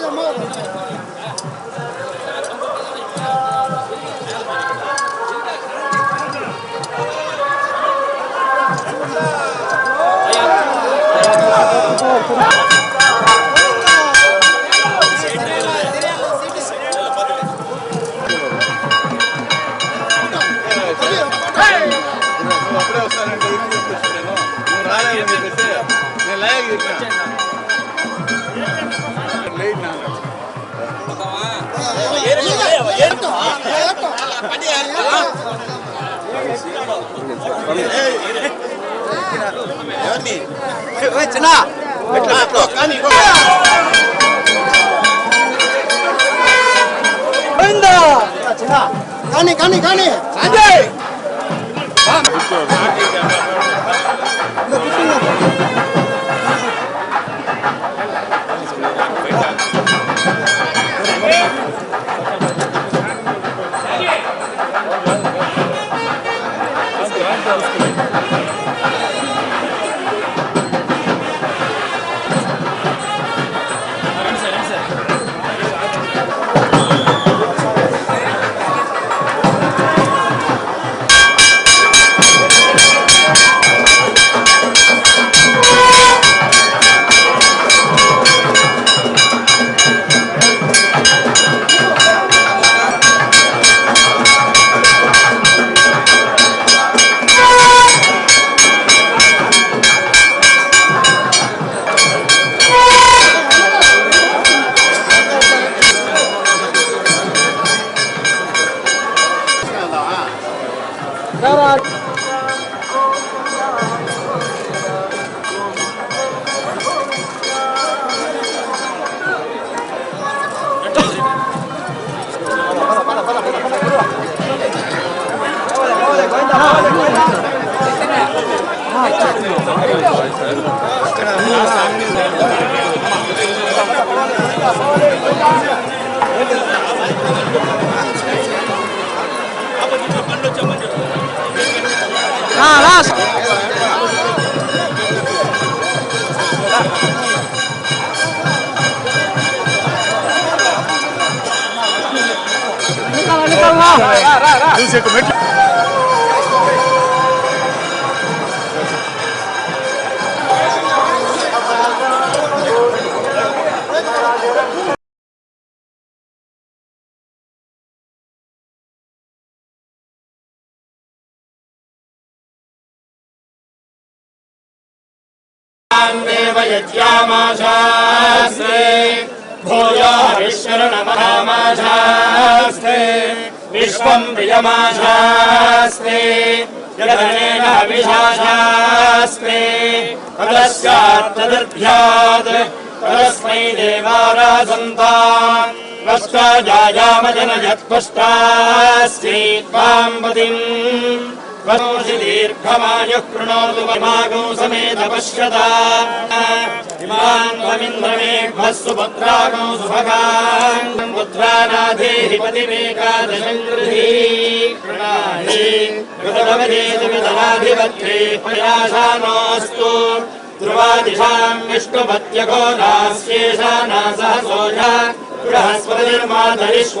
빨리 넘어가 버렸잖아. 아 కానీ కానీ కానీ Nah, las. Ini kalau ini kalau. Ra, ra, ra. यज्ञामाशास्ते भूयो हरिशरणमहामाशास्ते विश्वम् प्रियमाशास्ते यदनेन विशाशास्ते तदस्यात्तदर्भ्यात् तदस्मै देवारासन्ताम् वस्ताजायामजनयत्पुष्टास्यै त्वाम् पतिम् ीर्घमायः कृणोतु मागौ समेत पश्यत। इमान्त्वमिन्द्रमेघः सुभद्रागौ सुभगान्। पुत्रानाधेहि पतिमेकादशम् गृहीतमधेतुमिधनाधिपत्रे प्रयासानोऽस्तु। ध्रुवादिशाम् विष्णुपत्यको नास्येषा नासः सोजा बृहस्पतिर्मातरिष्व।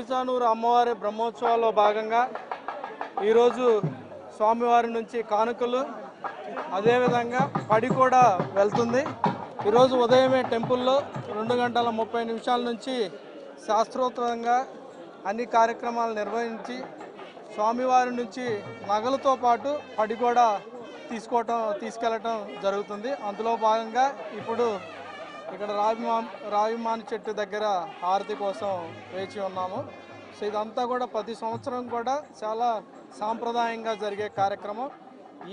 తిరుచానూరు అమ్మవారి బ్రహ్మోత్సవాల్లో భాగంగా ఈరోజు స్వామివారి నుంచి కానుకలు అదేవిధంగా పడి కూడా వెళ్తుంది. ఈరోజు ఉదయమే టెంపుల్లో రెండు గంటల ముప్పై నిమిషాల నుంచి శాస్త్రోక్తంగా అన్ని కార్యక్రమాలు నిర్వహించి స్వామివారి నుంచి నగలతో పాటు పడి కూడా తీసుకోవటం తీసుకెళ్ళటం జరుగుతుంది. అందులో భాగంగా ఇప్పుడు ఇక్కడ రావిమా రావిమాన్ చెట్టు దగ్గర హారతి కోసం వేచి ఉన్నాము. సో ఇదంతా కూడా ప్రతి సంవత్సరం కూడా చాలా సాంప్రదాయంగా జరిగే కార్యక్రమం.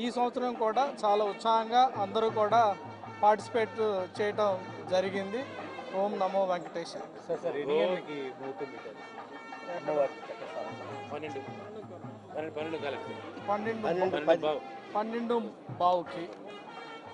ఈ సంవత్సరం కూడా చాలా ఉత్సాహంగా అందరూ కూడా పార్టిసిపేట్ చేయటం జరిగింది. ఓం నమో వెంకటేశ. పన్నెండు. పన్నెండు బావుకి.